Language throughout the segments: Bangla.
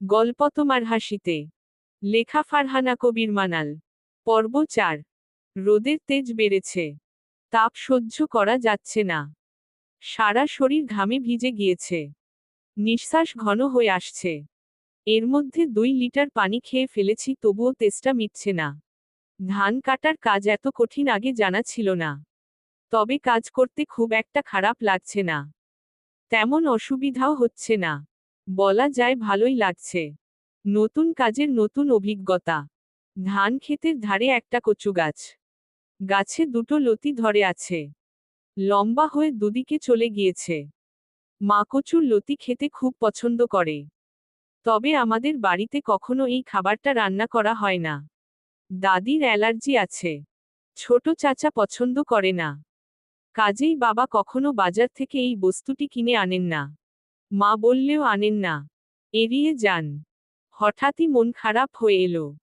গল্প তোমার হাসিতে। লেখা ফারহানা কবির মানাল। পর্ব চার। রোদের তেজ বেড়েছে। তাপ সহ্য করা যাচ্ছে না। সারা শরীর ঘামে ভিজে গিয়েছে। নিঃশ্বাস ঘন হয়ে আসছে। এর মধ্যে দুই লিটার পানি খেয়ে ফেলেছি তবুও তেজটা মিটছে না। ধান কাটার কাজ এত কঠিন আগে জানা ছিল না। তবে কাজ করতে খুব একটা খারাপ লাগছে না। তেমন অসুবিধাও হচ্ছে না। বলা যায় ভালোই লাগছে। নতুন কাজের নতুন অভিজ্ঞতা। ধান ক্ষেতের ধারে একটা কচু গাছ। গাছে দুটো লতি ধরে আছে। লম্বা হয়ে দুদিকে চলে গিয়েছে। মা কচুর লতি খেতে খুব পছন্দ করে। তবে আমাদের বাড়িতে কখনো এই খাবারটা রান্না করা হয় না। দাদির অ্যালার্জি আছে। ছোট চাচা পছন্দ করে না। কাজেই বাবা কখনো বাজার থেকে এই বস্তুটি কিনে আনেন না। মা বললেও আনেন না। এড়িয়ে যান। হঠাৎই মন খারাপ হয়ে এলো।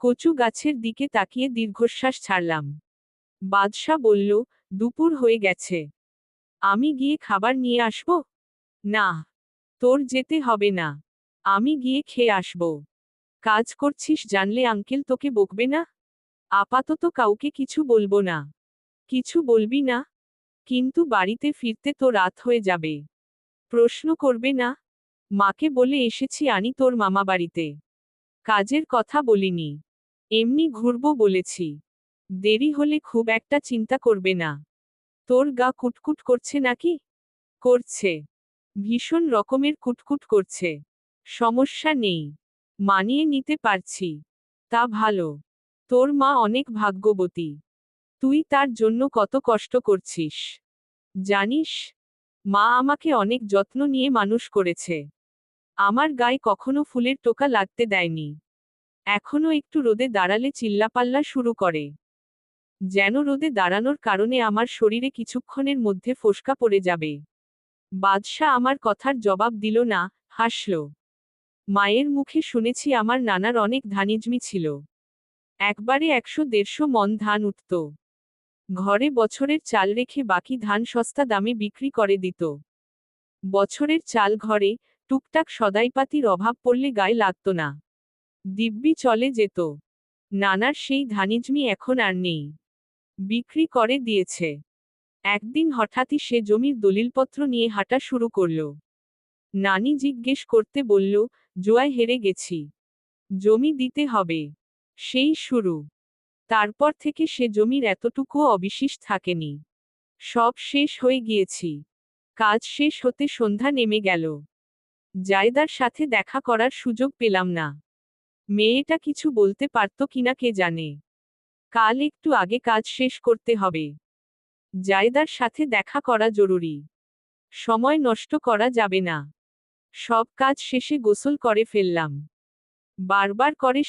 কচু গাছের দিকে তাকিয়ে দীর্ঘশ্বাস ছাড়লাম। বাদশা বলল, দুপুর হয়ে গেছে। আমি গিয়ে খাবার নিয়ে আসব? না, তোর যেতে হবে না। আমি গিয়ে খেয়ে আসব। কাজ করছিস জানলে আঙ্কেল তোকে বকবে না? আপাতত কাউকে কিছু বলব না। কিছু বলবি না? কিন্তু বাড়িতে ফিরতে তো রাত হয়ে যাবে। প্রশ্ন করবে না? মাকে বলে এসেছি আনি তোর মামা বাড়িতে। কাজের কথা বলিনি। এমনি ঘুরবো বলেছি। দেরি হলে খুব একটা চিন্তা করবে না। তোর গা কুটকুট করছে নাকি? করছে। ভীষণ রকমের কুটকুট করছে। সমস্যা নেই। মানিয়ে নিতে পারছি। তা ভালো। তোর মা অনেক ভাগ্যবতী। তুই তার জন্য কত কষ্ট করছিস। জানিস মা আমাকে অনেক যত্ন নিয়ে মানুষ করেছে। আমার গায়ে কখনো ফুলের টোকা লাগতে দেয়নি। এখনও একটু রোদে দাঁড়ালে চিল্লাপাল্লা শুরু করে। যেন রোদে দাঁড়ানোর কারণে আমার শরীরে কিছুক্ষণের মধ্যে ফোসকা পড়ে যাবে। বাদশাহ আমার কথার জবাব দিল না, হাসল। মায়ের মুখে শুনেছি আমার নানার অনেক ধানিজমি ছিল। একবারে একশো দেড়শো মন ধান উঠত। ঘরে বছরের চাল রেখে বাকি ধান সস্তা দামে বিক্রি করে দিত। বছরের চাল ঘরে টুকটাক সদাইপাতির অভাব পড়লে গায়ে লাগত না। দিব্যি চলে যেত। নানার সেই ধানিজমি এখন আর নেই। বিক্রি করে দিয়েছে। একদিন হঠাৎই সে জমির দলিলপত্র নিয়ে হাঁটা শুরু করল। নানি জিজ্ঞেস করতে বলল, জোয়ায় হেরে গেছি। জমি দিতে হবে। সেই শুরু। তারপর থেকে সে জমির এতটুকুও অবিশেষ থাকেনি। সব শেষ হয়ে গিয়েছি। কাজ শেষ হতে সন্ধ্যা নেমে গেল। জায়দার সাথে দেখা করার সুযোগ পেলাম না। মেয়েটা কিছু বলতে পারত কিনা কে জানে। কাল একটু আগে কাজ শেষ করতে হবে। জায়দার সাথে দেখা করা জরুরি। সময় নষ্ট করা যাবে না। সব কাজ শেষে গোসল করে ফেললাম। বারবার করে